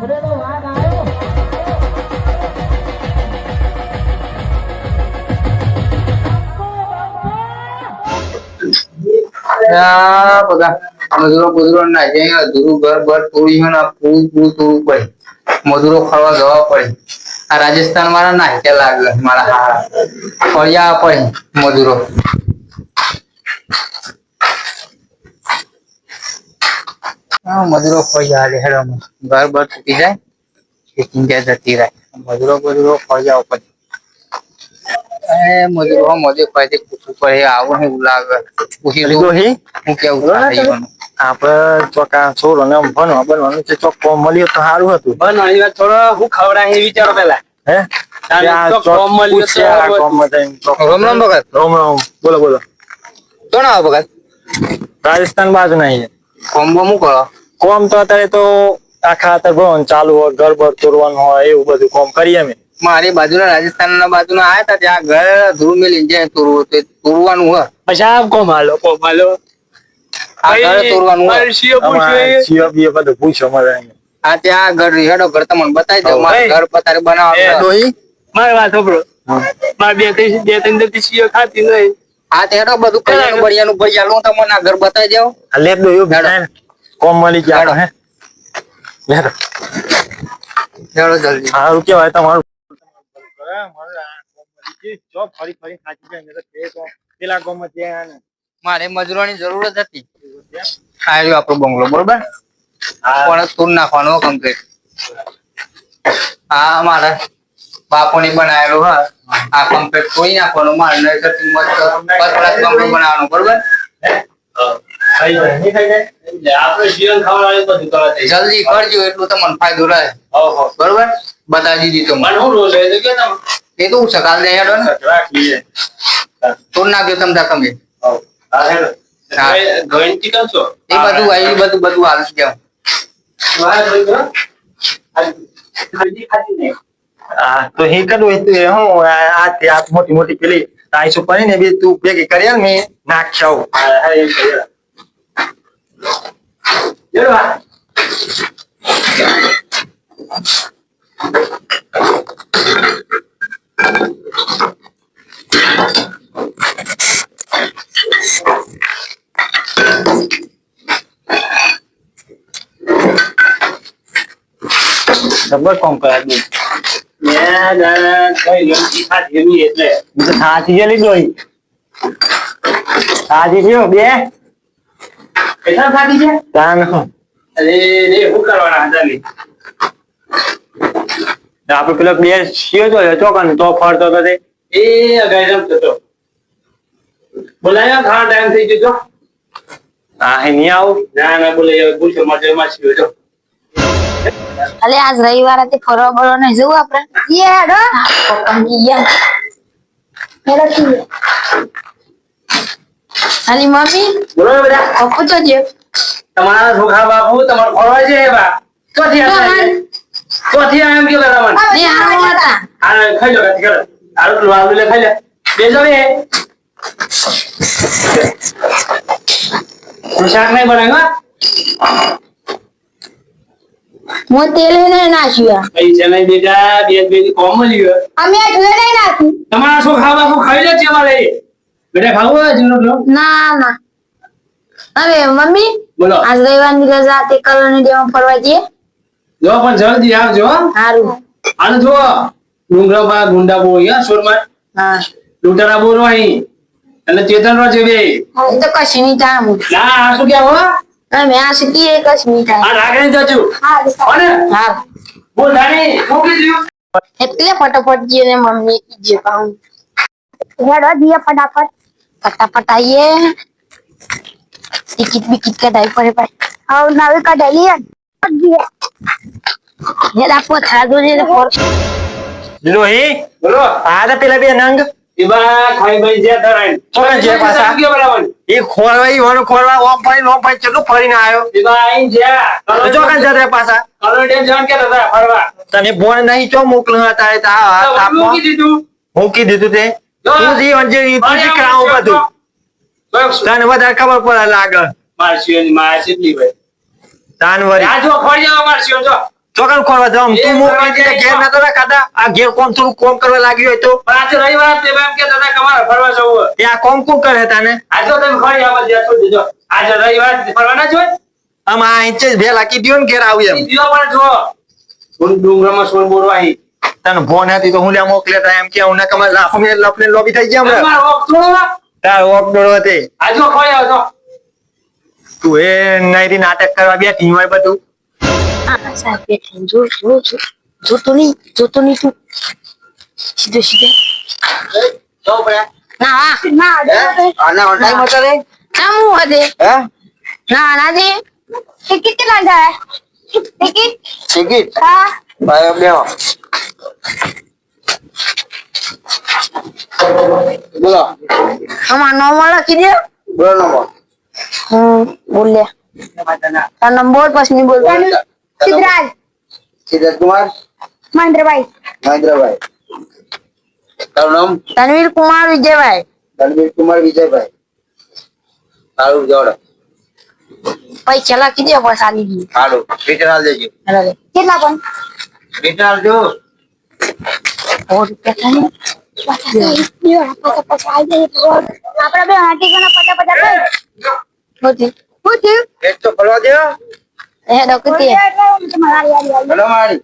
સુરેલો વાઘ આવ્યો મજૂરો ઘર બર તોડ્યું ને પૂરું પૂરું તોડવું પડે. મજૂરો ખરવા જવા પડે. આ રાજસ્થાન વાળા નાખ્યા લાગે, મારા હારા. ફળિયા પડે મજૂરો. મજૂરો ફળિયા લે હેડો ઘર બર તૂટી જાય એ ચિંતા જતી રહે. મજૂરો મજૂરો ફળિયા ઉપર. એ મજૂરો મજૂર ફરીથી પૂછવું પડે આવું એવું લાગે. પૂછી લઉં હું? કેવું આપડે ચોકા છોરો ને ભણવા બનવાનું છે ચોક કોમ મળ્યો તો સારું હતું. વાત થોડો હું ખવડાય એ વિચારો પેલા. હે. રામ રામ ભગત? રામ રામ. બોલો બોલો. કોણ આવો ભગત? રાજસ્થાન બાજુ નહીં કોમ્બો હું કરો કોમ તો અત્યારે તો આખા અત્યારે ચાલુ હોય ઘર બર તોડવાનું હોય એવું બધું કોમ કરીએ અમે. મારી બાજુના રાજસ્થાન ના બાજુના આયા તા ત્યાં ઘર ધૂળ મેલી જાય તોડવું તે તોડવાનું હોય. પછી આમ કોમ હાલો કોમ હાલો. આ ઘર તોડવાનું હોય. બધું આ ત્યાં ઘર હેડો ઘર તમને બતાવી દો. મારે ઘર પતારે બનાવવાનું ડોહી મારી વાત સાંભળો. મારે બે ત્રણ બે ત્રણ દિવસથી સીઓ ખાતી નહીં આ તે હેડો બધું કરિયાનું બરિયાનું ભરી આલું તમને આ ઘર બતાવી દો ડોહી ભેડા ને. કોમ મળી ગયા હે? લેડો. હેડો જલ્દી. સારું કેવાય તમારું. તો મારે મજૂરોની જરૂર જ હતી. આ આપણો બંગલો બરોબર? પણ તૂર નાખવાનો કમ્પ્લીટ આ મારે બાપુની બનાવેલું હા. આ કમ્પ્લીટ તોડી નાખવાનું. મારે નહીં થતી આપણે જીવન ખાવાનું બધું કરવા જલ્દી કરજો એટલું તમને ફાયદો રહે. બરોબર? બતાવી દીધી તો મને હું રોજ હોય તો કે તમે એ તો હું સકાલ દે હેડો ને? રાખીએ તોડ નાખ્યો તમ તાર તમે હા. હેડો ગણતી કરો એ બધું આ બધું બધું હાલ હા તો હે. કરું એ તું હું આ આ તે આ મોટી મોટી પેલી ટાઈસો પડી ને બી તું ભેગી કરી આલ મેં નાખ્યા જબર કોમ કરે દે એટલે સાચી છે લીધો સાચી છે બે કેટલા થાકી છે તાન અરે રે હું કરવાના હતા લે. આપડે પેલો બે શિયો તો ચોકન તો ફરતો તો તે. એ અગાઈ રમતો તો. બોલાયો ખાવા ટાઈમ થઈ ગયો હા હે નહીં આવું? ના ના બોલે પૂછો મજે એમાં છીએ જો અલે આજ રવિવાર હતી ફરવા બરો ને જવું આપણે? યે હેડો પપ્પા યે હેડો કી અલી મમ્મી? બોલો બધા. તો જે. તમારા સુખા બાપુ તમાર ખોરવા છે બા? ચોથી આ ચોથી આ એમ કેલા મને? ને આ હતા આ ખાઈ લો કાથી કરો આ રોટલું આલુ લે ખાઈ લે. બેસો ને તું શાક નહીં બનાવ્યું હું? તેલ નહીં નાખ્યું પૈસા નહીં બેટા બે બે કોમ મળી ગયો અમે નહીં નાખ્યું. તમારા સુખા બાપુ ખાઈ લે છે મારે બેટા ખાવું હોય ના ના. અરે મમ્મી બોલો. આજ રવિવારની રજા તે કલોની ડેમાં ફરવા જઈએ. જો પણ જલ્દી આવજો હો. સારું. આને જો ડુંગરા બા ગુંડા બો યા સોરમાં હા. લૂંટારા બો અહીં એટલે ચેતન રો જેવે એ તો કશી ની હું ના આ શું કેવો અમે આ શીખીએ કશી ની થાય આ રાખીને જજો હા અને હા બોલ ધાની મૂકી દીધું એટલે ફટાફટ જીને મમ્મી કીજે પાઉં હેડો દિયા ફટાફટ. ફટાફટ आइए। टिकट બિકિટ કઢાઈ પડે ભાઈ હવે નવી કઢાઈ લઈએ હેડા પોથા દો ને ફોર લોહી બોલો આ તો પેલા બે નંગ એવા ખાઈ ભાઈ જે ધરાય ચોકન જે પાછા? કયો બરાબર એ ખોરવા ઈ વાનો ખોરવા ઓમ ફરી ઓમ ફરી ચેટલું ફરીને આવ્યો એવા આઈ ડેમ કે હતા ફરવા તને ફોન નહીં ચો મોકલું હતા તો મૂકી દીધું મૂકી દીધું તે. તું જી અંજે તું જી કરાવું બધું. તને વધારે ખબર પડે લાગે મારસીઓ ની માર ભાઈ તાનવરી આ જો ખોડી જાવ મારસીઓ જો. ચોકન ખોરવા જાવ તું મોકલી દે ઘેર ના ના કાદા આ ઘેર કોમ થોડું કોમ કરવા લાગ્યો હોય તો. પણ આજે રવિવાર તે બેમ કે દાદા કમાર ફરવા જવું ત્યાં કોમ કોમ કરે તાને? આજે તો તમે ખરી આ બધી છોડી દેજો આજે રવિવાર ફરવા ના જોઈએ આમ આ ઇંચે ભેલા કી દિયો ને ઘેર આવું એમ. દિયો પણ જો. ડુંગરામાં સોળ બોરવાહી તને ફોન હતી તો હું લ્યા મોકલે તા. એમ કે હું ના કમર લાફો મે લપને લોબી થઈ ગયા હમણાં. ઓક થોડો ના. તાર ઓક ડોળો હતી. આજો આવો તો તું એ નાઈરી નાટક કરવા બેઠી હોય બધું. આ સાહેબ બેઠા જો જો જો ની જો તો ની તું. સીધે સીધે. જો બરા ના ના ના. આના ટાઈમ હતો રે ના. હું હદે? હે? ના ના દે ટિકિટ કેટલા જાય ટિકિટ? ટિકિટ? હા. ભાઈ બેહો બોલો નોમો લખી દે બોલો નંબર હમ બોલ્યા તાર નંબર પછી બોલવાનું સિદ્ધરાજ સિદ્ધાર્થ કુમાર મહેન્દ્રભાઈ મહેન્દ્રભાઈ તારું નામ તનવીર કુમાર વિજયભાઈ તનવીર કુમાર વિજયભાઈ સારું જોડો પૈસા લખી દે પૈસા ગઈ સારું રિટર્ન આલ દેજો કેટલા પણ આલજો સો રૂપિયા થાય આપડે બે હાથી ગણા પચાસ પચાસ થાય હોતી હોતી એક તો ફરવા દો હે ડોકતી હલો મારી.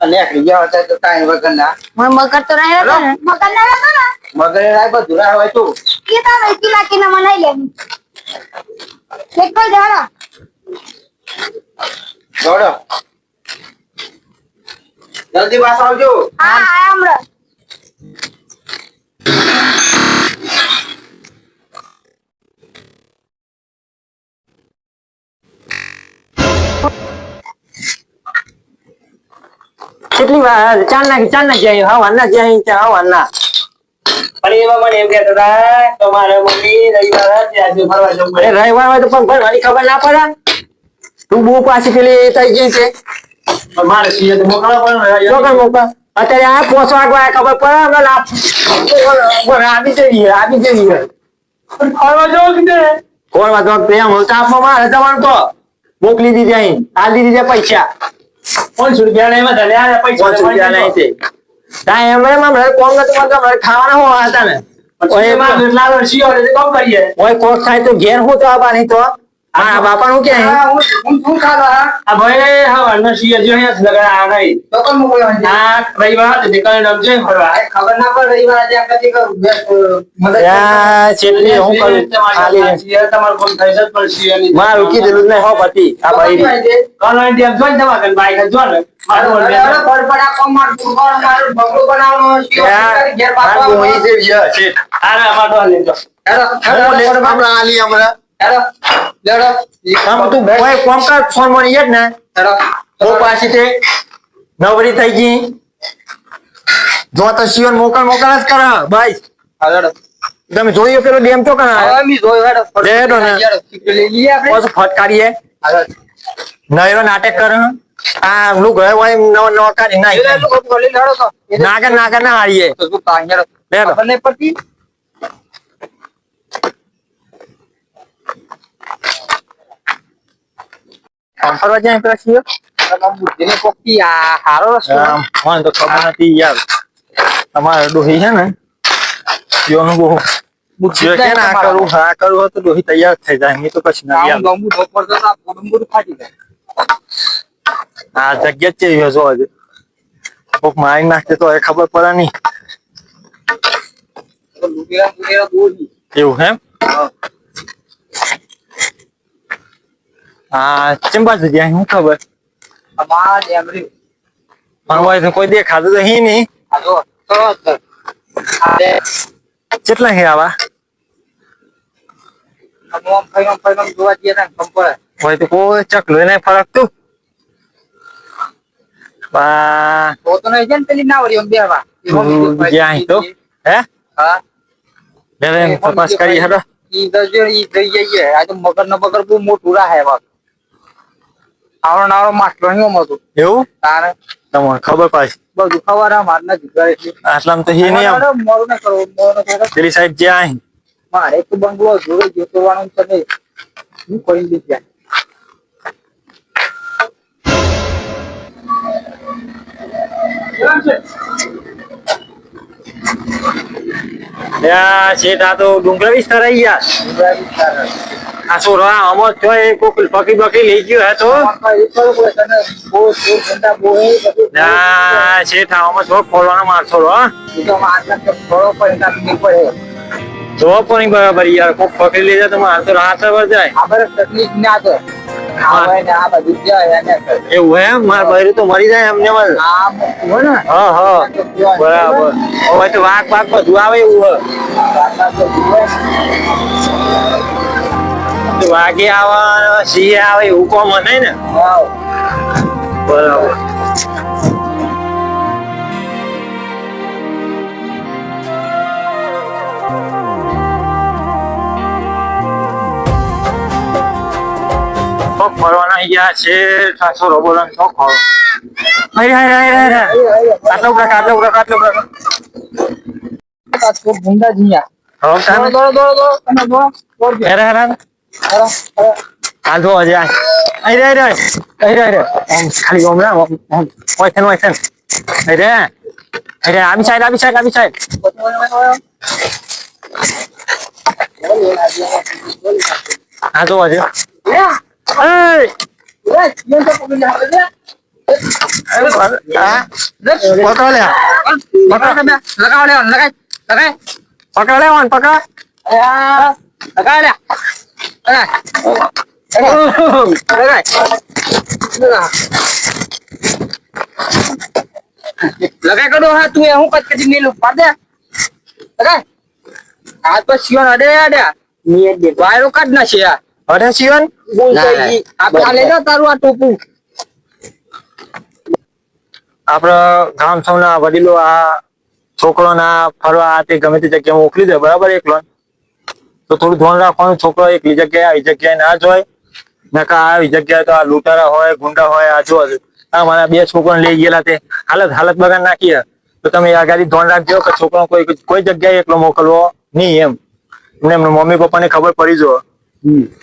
અને એક હતા તો કાંઈ વગર ના. મને મગર તો ને મગર ના રહેતો ને મગર રાય બધું રાય હોય તું. એ તો વેચી નાખીને મનાઈ લે એક કોઈ જાણો જોડો જલ્દી પાછા આવજો. હા આયા હમણાં કેટલી વાર ચાર નાખી ચાર નાખી જાય હવા ના જાય હવા ના પણ એમાં મને એમ કહેતા હતા તમારે મમ્મી રવિવાર આજે ફરવા જવું પડે. રવિવાર હોય તો પણ ભરવાની ખબર ના પડે. તું બહુ પાછી પેલી થઈ ગઈ છે. મારે સિંહે તો મોકલવા પડે ને. મોકલ અત્યારે આ પોસો આગવા ખબર પડે અમે લાપ બોલ, આવી જઈએ આવી જઈએ. ફરવા જવું કીધે. કોણ વાત પ્રેમ તાપમાં મારે જવાનું તો. મોકલી દીધી અહીં. આ દીધી છે પૈસા. પાંચસો રૂપિયા ને એમાં ધને આયા પૈસા પાંચ રૂપિયા નહીં છે. કાંઈ એમ એમ હમણાં કોમ નથી મળતો હમણાં ખાવાના હોવા હતા ને. ઓય તો કોક થાય તો ઘેર હું તો આવવાની તો. હા બાપા નું ક્યાં હું હું શું ખાધા આ ભાઈ સિંહ હજી અહીંયા જ લગાડ્યા, આ નહીં. તો પણ મોકલવાની છે. આ રવિવાર તે કાલે રમજે ફરવા. ખબર ના પડે રવિવાર આજે આપણે કરું? મદદ યા છેલ્લી હું કરું ખાલી સિંહ તમારે કોમ થઈ જશે, પણ ની માં રૂકી દેલું ને હો પતિ આ ભાઈ કાલે અહીં ત્યાં જોઈને તમારે કને બાઈક જ ને. મારું અરે, વળી અરે, આ કામ મારું પૂરું બનાવવાનું છે. ઘેર પાછો આ છે. અમાર ડોહા લેજો. અરે હું હમણાં આલી હમણાં. હેડો, હેડો. આમ તું કોઈ કોમ કર ફોન મળી જ ને હેડો. હું પાછી તે નવરી થઈ ગઈ જો તો શિવન મોકલ મોકલ જ કરે ભાઈ હા, હેડો. તમે જોયું પેલો ડેમ તો કના હવે મેં જોયું, હેડો. લે, હેડો ને. હેડો, ટિકિટ લઈ લઈએ આપણે. પાછું ફટકારીએ હાલો. નયરો નાટક કરે હં. આ લુક હવે હોય એમ નવો નવો કાઢી લે, લે, નાખ લો, બધું લઈને હેડો તો. નાગર નાગર ના હારીએ તો શું કાંઈ હેડો. હેડો. ખબર નહીં પડતી? ફરવા જાય પેલા બુદ્ધિને કોકથી આ હારો રસ્તો મને તો ખબર નથી યાર. તમારે ડોહી છે ને? શિવનું બહુ. બુદ્ધિ કે ના કરું? હા કરું તો ડોહી તૈયાર થઈ જાય મેં તો કશું ના યાર ગમું તો આ પોડું ફાટી જાય. આ જગ્યા જ છે જો આજે. કોક મારી નાખતે તો હવે ખબર પડે નહીં. એવું હે હા. ચંબા સુધી અહીં શું ખબર? એમ ડેમરી. પણ હોય તો કોઈ દેખાતું તો હી નહીં. કેટલા હે આવા? ને હોય તો કોઈ ચકલો નહીં ફરકતું. બા. તો તો નહીં છે ને પેલી ના વળી ફાયદો જ્યાં તો. હે? હા. તપાસ કરી હેડો. ઈ જઈ જઈએ. આ તો મગર નો બગર બહુ મોટું રાહે વાત. માટલો નહીં હતો. એવું તારે તમને ખબર પાછી બધું ખબર હાથ નથી ઘરે એટલે. આટલામાં તો હી નહીં મોડું ના કરો, ના કરો. પેલી સાહેબ જ્યાં અહીં મારે એક બંગલો જોડે જોતવાનું છે નહીં. હું કરી દીધું ત્યાં. યા શેઠ આ તો ડુંગરા વિસ્તાર આવી ગયા આ છોરો આ અમો છો એ કોક પકી બકી લઈ ગયો હે તો. ના, શેઠ આ અમો છો ખોલવાનો મારશો રો જો પણ બરાબર યાર, કોક પકડી લઈ જાય તો માર તો રાત પર જાય. એવું હે માર બહેરી તો મરી જાય એમને બરાબર. હવે તો વાઘ વાઘ બધું આવે એવું હે તો વાઘે આવે સિંહે આવે એવું કોમ નહીં ને? બરાબર. શોખ ફરવાના ગયા છે સાતસો રોબોલા શોખ ફરો હાય હાય હાય હાય હાય. આટલો ઉભરા આટલો ઉભરા આટલો ઉભરા હેરે હેરે. હાલ જો હજી આય રે રે આય રે રે. આમ ખાલી ઓમ રે ઓમ ઓમ. ઓય થેન ઓય થેન આય રે આય રે આમી સાઈડ આમી સાઈડ આમી સાઈડ. હા જો હજી પકડ લે. પકડ લગાવ લે લગાય લગાય પકડ લે પકડ. લગાવ લે. લગાય કરો હા તું એ હું કચકચી મેલું પાડ દે લગાય આ તો શિવન અડે અડે વાયરો કાઢ ના છે અરે શિવન આપણે આ લઈ લો તારું આ ટોપું આપડે ગામ સૌના વડીલો આ છોકરોના ફરવા તે ગમે તે જગ્યાએ મોકલી દે, બરાબર એકલો તો થોડું ધ્યાન રાખવાનું છોકરો એકલી જગ્યાએ આવી જગ્યાએ ના જોય. નકા આવી જગ્યાએ તો આ લૂંટારા હોય ગુંડા હોય આજુબાજુ. આ મારા બે છોકરાને લઈ ગયેલા તે. હાલત હાલત બગાડ નાખીએ તો તમે આગળ ધ્યાન રાખજો કે છોકરો કોઈ કોઈ જગ્યાએ એકલો મોકલવો નહીં એમ. એમને મમ્મી પપ્પાને ખબર પડી જો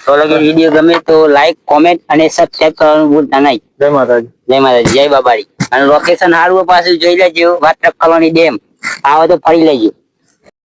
તો લગે વીડિયો ગમે તો લાઈક કોમેન્ટ અને સબસ્ક્રાઇબ કરવાનું ભૂલતા નહીં. જય માતાજી. જય માતાજી. જય બાબાડી અને લોકેશન હારું પાસે પાછું જોઈ લેજો. વાત કરવાની ડેમ. આવો તો ફરી લેજો.